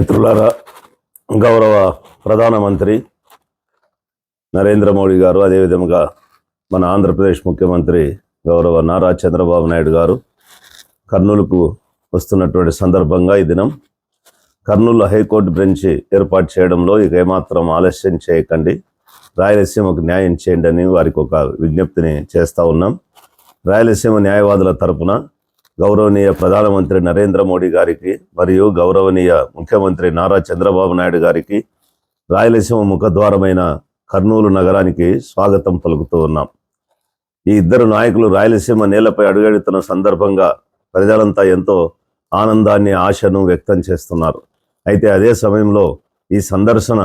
మిత్రులారా గౌరవ ప్రధానమంత్రి నరేంద్ర మోడీ గారు అదేవిధంగా మన ఆంధ్రప్రదేశ్ ముఖ్యమంత్రి గౌరవ నారా చంద్రబాబు నాయుడు గారు కర్నూలుకు వస్తున్నటువంటి సందర్భంగా ఈ దినం కర్నూలు హైకోర్టు బెంచ్ ఏర్పాటు చేయడంలో ఇక ఏమాత్రం ఆలస్యం చేయకండి. రాయలసీమకు న్యాయం చేయండి అని వారికి ఒక విజ్ఞప్తిని చేస్తూ ఉన్నాం. రాయలసీమ న్యాయవాదుల తరపున గౌరవనీయ ప్రధానమంత్రి నరేంద్ర మోడీ గారికి మరియు గౌరవనీయ ముఖ్యమంత్రి నారా చంద్రబాబు నాయుడు గారికి రాయలసీమ ముఖద్వారమైన కర్నూలు నగరానికి స్వాగతం పలుకుతూ ఉన్నాం. ఈ ఇద్దరు నాయకులు రాయలసీమ నేలపై అడుగెడుతున్న సందర్భంగా ప్రజలంతా ఎంతో ఆనందాన్ని ఆశను వ్యక్తం చేస్తున్నారు. అయితే అదే సమయంలో ఈ సందర్శన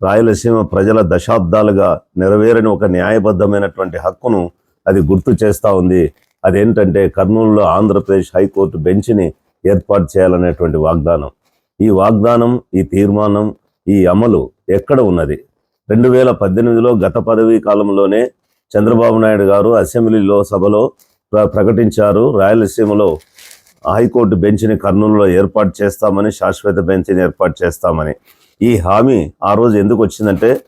రాయలసీమ ప్రజల దశాబ్దాలుగా నెరవేరని ఒక న్యాయబద్ధమైనటువంటి హక్కును అది గుర్తు చేస్తూ ఉంది. అదేంటంటే కర్నూలులో ఆంధ్రప్రదేశ్ హైకోర్టు బెంచ్ని ఏర్పాటు చేయాలనేటువంటి వాగ్దానం. ఈ వాగ్దానం ఈ తీర్మానం ఈ అమలు ఎక్కడ ఉన్నది? రెండు వేల పద్దెనిమిదిలో గత పదవీ కాలంలోనే చంద్రబాబు నాయుడు గారు అసెంబ్లీలో సభలో ప్ర- ప్రకటించారు. రాయలసీమలో హైకోర్టు బెంచ్ని కర్నూలులో ఏర్పాటు చేస్తామని శాశ్వత బెంచ్ని ఏర్పాటు చేస్తామని. ఈ హామీ ఆ రోజు ఎందుకు వచ్చిందంటే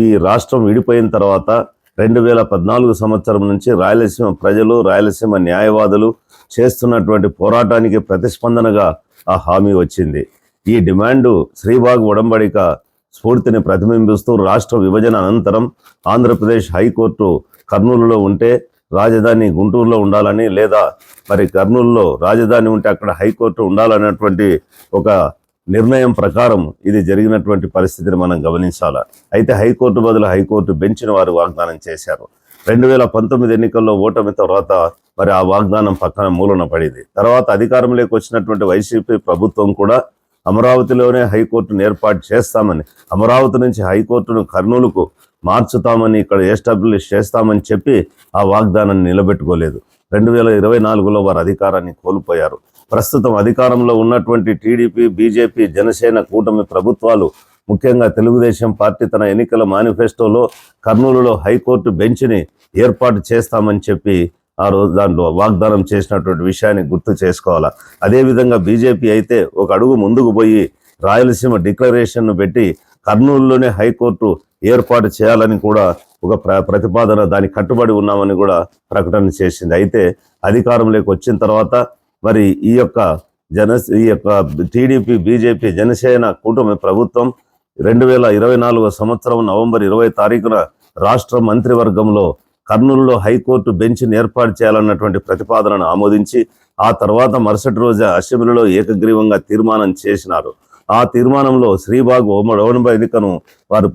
ఈ రాష్ట్రం విడిపోయిన తర్వాత రెండు వేల పద్నాలుగు సంవత్సరం నుంచి రాయలసీమ ప్రజలు రాయలసీమ న్యాయవాదులు చేస్తున్నటువంటి పోరాటానికి ప్రతిస్పందనగా ఆ హామీ వచ్చింది. ఈ డిమాండు శ్రీబాగ్ ఉడంబడిక స్ఫూర్తిని ప్రతిబింబిస్తూ రాష్ట్ర విభజన అనంతరం ఆంధ్రప్రదేశ్ హైకోర్టు కర్నూలులో ఉంటే రాజధాని గుంటూరులో ఉండాలని లేదా మరి కర్నూలులో రాజధాని ఉంటే అక్కడ హైకోర్టు ఉండాలన్నటువంటి ఒక నిర్ణయం ప్రకారం ఇది జరిగినటువంటి పరిస్థితిని మనం గమనించాల. అయితే హైకోర్టు బదులు హైకోర్టు బెంచ్ను వారు వాగ్దానం చేశారు. రెండు వేల పంతొమ్మిది ఎన్నికల్లో ఓటమి తర్వాత మరి ఆ వాగ్దానం పక్కన మూలన పడింది. తర్వాత అధికారంలోకి వచ్చినటువంటి వైసీపీ ప్రభుత్వం కూడా అమరావతిలోనే హైకోర్టును ఏర్పాటు చేస్తామని అమరావతి నుంచి హైకోర్టును కర్నూలుకు మార్చుతామని ఇక్కడ ఎస్టాబ్లిష్ చేస్తామని చెప్పి ఆ వాగ్దానాన్ని నిలబెట్టుకోలేదు. రెండు వేల ఇరవై నాలుగులో వారు అధికారాన్ని కోల్పోయారు. ప్రస్తుతం అధికారంలో ఉన్నటువంటి టీడీపీ బీజేపీ జనసేన కూటమి ప్రభుత్వాలు ముఖ్యంగా తెలుగుదేశం పార్టీ తన ఎన్నికల మేనిఫెస్టోలో కర్నూలులో హైకోర్టు బెంచ్ని ఏర్పాటు చేస్తామని చెప్పి ఆ రోజు దాంట్లో వాగ్దానం చేసినటువంటి విషయాన్ని గుర్తు చేసుకోవాలా? అదేవిధంగా బీజేపీ అయితే ఒక అడుగు ముందుకు పోయి రాయలసీమ డిక్లరేషన్ను పెట్టి కర్నూలులోనే హైకోర్టు ఏర్పాటు చేయాలని కూడా ఒక ప్ర ప్రతిపాదన దానికి కట్టుబడి ఉన్నామని కూడా ప్రకటన చేసింది. అయితే అధికారంలోకి వచ్చిన తర్వాత మరి ఈ యొక్క జన ఈ యొక్క టీడీపీ బీజేపీ జనసేన కూటమి ప్రభుత్వం రెండు వేల ఇరవై నాలుగో సంవత్సరం నవంబర్ ఇరవై తారీఖున రాష్ట్ర మంత్రివర్గంలో కర్నూలులో హైకోర్టు బెంచ్ని ఏర్పాటు చేయాలన్నటువంటి ప్రతిపాదనను ఆమోదించి ఆ తర్వాత మరుసటి రోజు అసెంబ్లీలో ఏకగ్రీవంగా తీర్మానం చేసినారు. ఆ తీర్మానంలో శ్రీబాగు ఓమడవనబ ఎన్నికను వారు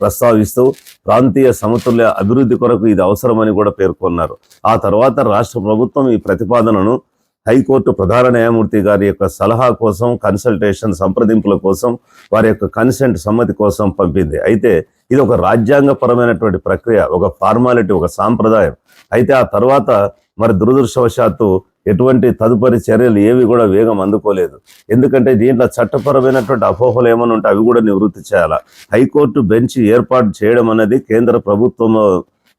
ప్రస్తావిస్తూ ప్రాంతీయ సమతుల్య అభివృద్ధి కొరకు ఇది అవసరమని కూడా పేర్కొన్నారు. ఆ తర్వాత రాష్ట్ర ప్రభుత్వం ఈ ప్రతిపాదనను హైకోర్టు ప్రధాన న్యాయమూర్తి గారి యొక్క సలహా కోసం కన్సల్టేషన్ సంప్రదింపుల కోసం వారి యొక్క కన్సెంట్ సమ్మతి కోసం పంపింది. అయితే ఇది ఒక రాజ్యాంగపరమైనటువంటి ప్రక్రియ ఒక ఫార్మాలిటీ ఒక సాంప్రదాయం. అయితే ఆ తర్వాత మరి దురదృష్టవశాత్తు ఎటువంటి తదుపరి చర్యలు ఏవి కూడా వేగం అందుకోలేదు. ఎందుకంటే దీంట్లో చట్టపరమైనటువంటి అపోహలు ఏమైనా ఉంటే అవి కూడా నివృత్తి చేయాలా? హైకోర్టు బెంచ్ ఏర్పాటు చేయడం అనేది కేంద్ర ప్రభుత్వం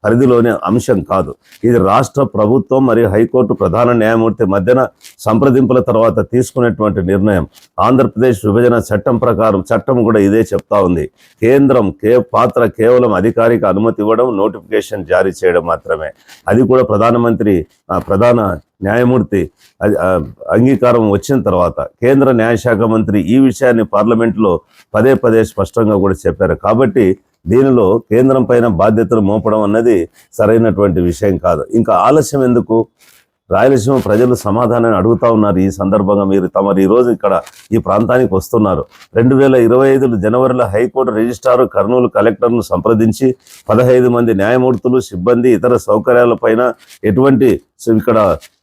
పరిధిలోని అంశం కాదు. ఇది రాష్ట్ర ప్రభుత్వం మరియు హైకోర్టు ప్రధాన న్యాయమూర్తి మధ్యన సంప్రదింపుల తర్వాత తీసుకునేటువంటి నిర్ణయం. ఆంధ్రప్రదేశ్ విభజన చట్టం ప్రకారం చట్టం కూడా ఇదే చెప్తా ఉంది. కేంద్రం కే పాత్ర కేవలం అధికారిక అనుమతి ఇవ్వడం నోటిఫికేషన్ జారీ చేయడం మాత్రమే. అది కూడా ప్రధానమంత్రి ఆ, ప్రధాన న్యాయమూర్తి అంగీకారం వచ్చిన తర్వాత. కేంద్ర న్యాయశాఖ మంత్రి ఈ విషయాన్ని పార్లమెంట్లో పదే పదే స్పష్టంగా కూడా చెప్పారు. కాబట్టి దీనిలో కేంద్రం పైన బాధ్యతలు మోపడం అన్నది సరైనటువంటి విషయం కాదు. ఇంకా ఆలస్యం ఎందుకు? రాయలసీమ ప్రజలు సమాధానాన్ని అడుగుతా ఉన్నారు ఈ సందర్భంగా మీరు. తమరు ఈ రోజు ఇక్కడ ఈ ప్రాంతానికి వస్తున్నారు. రెండు వేల ఇరవై ఐదు జనవరిలో హైకోర్టు రిజిస్ట్రారు కర్నూలు కలెక్టర్ను సంప్రదించి పదహైదు మంది న్యాయమూర్తులు సిబ్బంది ఇతర సౌకర్యాలపైన ఎటువంటి సో ఇక్కడ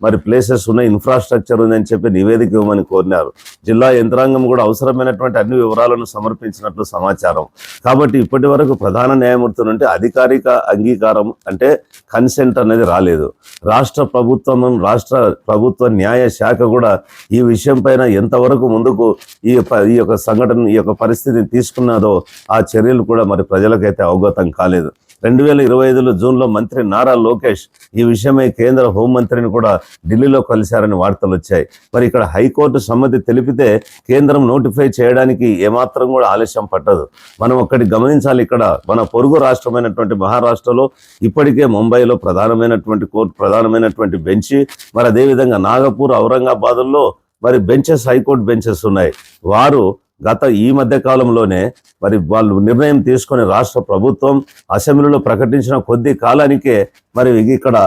మరి ప్లేసెస్ ఉన్నాయి ఇన్ఫ్రాస్ట్రక్చర్ ఉందని చెప్పి నివేదిక ఇవ్వమని కోరినారు. జిల్లా యంత్రాంగం కూడా అవసరమైనటువంటి అన్ని వివరాలను సమర్పించినట్లు సమాచారం. కాబట్టి ఇప్పటి వరకు ప్రధాన న్యాయమూర్తి నుండి అధికారిక అంగీకారం అంటే కన్సెంట్ అనేది రాలేదు. రాష్ట్ర ప్రభుత్వం రాష్ట్ర ప్రభుత్వ న్యాయ శాఖ కూడా ఈ విషయం పైన ఎంతవరకు ముందుకు ఈ ఈ యొక్క సంఘటన ఈ యొక్క పరిస్థితిని తీసుకున్నదో ఆ చర్యలు కూడా మరి ప్రజలకైతే అవగతం కాలేదు. రెండు వేల ఇరవై ఐదులో జూన్లో మంత్రి నారా లోకేష్ ఈ విషయమై కేంద్ర హోంమంత్రిని కూడా ఢిల్లీలో కలిశారని వార్తలు వచ్చాయి. మరి ఇక్కడ హైకోర్టు సమ్మతి తెలిపితే కేంద్రం నోటిఫై చేయడానికి ఏమాత్రం కూడా ఆలస్యం పట్టదు. మనం ఒక్కటి గమనించాలి ఇక్కడ మన పొరుగు రాష్ట్రమైనటువంటి మహారాష్ట్రలో ఇప్పటికే ముంబైలో ప్రధానమైనటువంటి కోర్టు ప్రధానమైనటువంటి బెంచ్ మరి అదేవిధంగా నాగపూర్ ఔరంగాబాదుల్లో మరి బెంచెస్ హైకోర్టు బెంచెస్ ఉన్నాయి. వారు గత ఈ మధ్య కాలంలోనే మరి వాళ్ళు నిర్ణయం తీసుకొని రాష్ట్ర ప్రభుత్వం అసెంబ్లీలో ప్రకటించిన కొద్ది కాలానికే మరి ఇక్కడ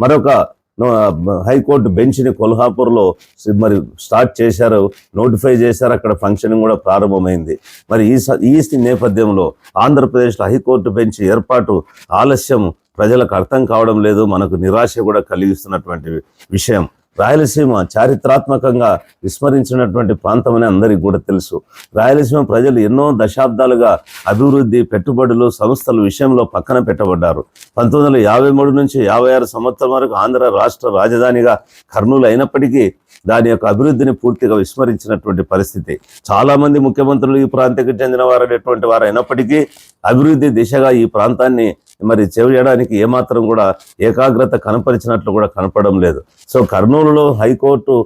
మరొక హైకోర్టు బెంచ్ని కొల్హాపూర్లో మరి స్టార్ట్ చేశారు నోటిఫై చేశారు అక్కడ ఫంక్షనింగ్ కూడా ప్రారంభమైంది. మరి ఈ ఈ నేపథ్యంలో ఆంధ్రప్రదేశ్లో హైకోర్టు బెంచ్ ఏర్పాటు ఆలస్యం ప్రజలకు అర్థం కావడం లేదు మనకు నిరాశ కూడా కలిగిస్తున్నటువంటి విషయం. రాయలసీమ చారిత్రాత్మకంగా విస్మరించినటువంటి ప్రాంతం అని అందరికీ కూడా తెలుసు. రాయలసీమ ప్రజలు ఎన్నో దశాబ్దాలుగా అభివృద్ధి పెట్టుబడులు సంస్థల విషయంలో పక్కన పెట్టబడ్డారు. పంతొమ్మిది వందల యాభై మూడు నుంచి యాభై ఆరు సంవత్సరం వరకు ఆంధ్ర రాష్ట్ర రాజధానిగా కర్నూలు అయినప్పటికీ దాని యొక్క అభివృద్ధిని పూర్తిగా విస్మరించినటువంటి పరిస్థితి. చాలామంది ముఖ్యమంత్రులు ఈ ప్రాంతానికి చెందిన వారు అనేటువంటి వారు అయినప్పటికీ అభివృద్ధి దిశగా ఈ ప్రాంతాన్ని మరి చేయడానికి ఏమాత్రం కూడా ఏకాగ్రత కనపరిచినట్లు కూడా కనపడడం లేదు. సో కర్నూలులో హైకోర్టు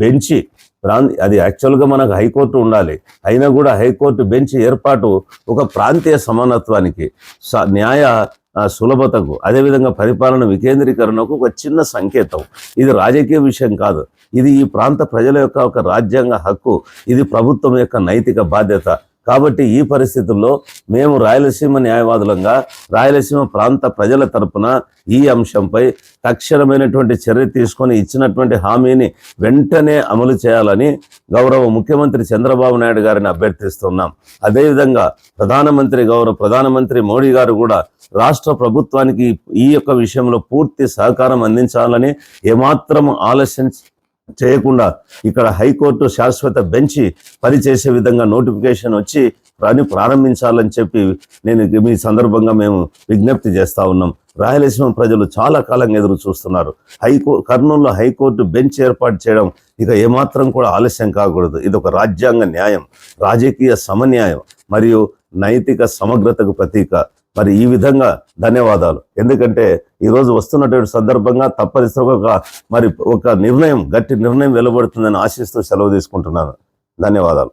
బెంచి ప్రాం అది యాక్చువల్గా మనకు హైకోర్టు ఉండాలి. అయినా కూడా హైకోర్టు బెంచ్ ఏర్పాటు ఒక ప్రాంతీయ సమానత్వానికి స- న్యాయ సులభతకు అదేవిధంగా పరిపాలన వికేంద్రీకరణకు ఒక చిన్న సంకేతం. ఇది రాజకీయ విషయం కాదు. ఇది ఈ ప్రాంత ప్రజల యొక్క ఒక రాజ్యాంగ హక్కు. ఇది ప్రభుత్వం యొక్క నైతిక బాధ్యత. కాబట్టి ఈ పరిస్థితుల్లో మేము రాయలసీమ న్యాయవాదులంగా రాయలసీమ ప్రాంత ప్రజల తరపున ఈ అంశంపై తక్షణమైనటువంటి చర్య తీసుకొని ఇచ్చినటువంటి హామీని వెంటనే అమలు చేయాలని గౌరవ ముఖ్యమంత్రి చంద్రబాబు నాయుడు గారిని అభ్యర్థిస్తున్నాం. అదేవిధంగా ప్రధానమంత్రి గౌరవ ప్రధానమంత్రి మోడీ గారు కూడా రాష్ట్ర ప్రభుత్వానికి ఈ యొక్క విషయంలో పూర్తి సహకారం అందించాలని ఏమాత్రం ఆలస్యం చేయకుండా ఇక్కడ హైకోర్టు శాశ్వత బెంచి పనిచేసే విధంగా నోటిఫికేషన్ వచ్చి పని ప్రారంభించాలని చెప్పి నేను మీ సందర్భంగా మేము విజ్ఞప్తి చేస్తా ఉన్నాం. రాయలసీమ ప్రజలు చాలా కాలంగా ఎదురు చూస్తున్నారు. హైకో కర్నూలులో హైకోర్టు బెంచ్ ఏర్పాటు చేయడం ఇక ఏమాత్రం కూడా ఆలస్యం కాకూడదు. ఇది ఒక రాజ్యాంగ న్యాయం రాజకీయ సమన్యాయం మరియు నైతిక సమగ్రతకు ప్రతీక. మరి ఈ విధంగా ధన్యవాదాలు. ఎందుకంటే ఈరోజు వస్తున్నటువంటి సందర్భంగా తప్పనిసరిగా ఒక మరి ఒక నిర్ణయం గట్టి నిర్ణయం వెలువడుతుందని ఆశిస్తూ సెలవు తీసుకుంటున్నాను. ధన్యవాదాలు.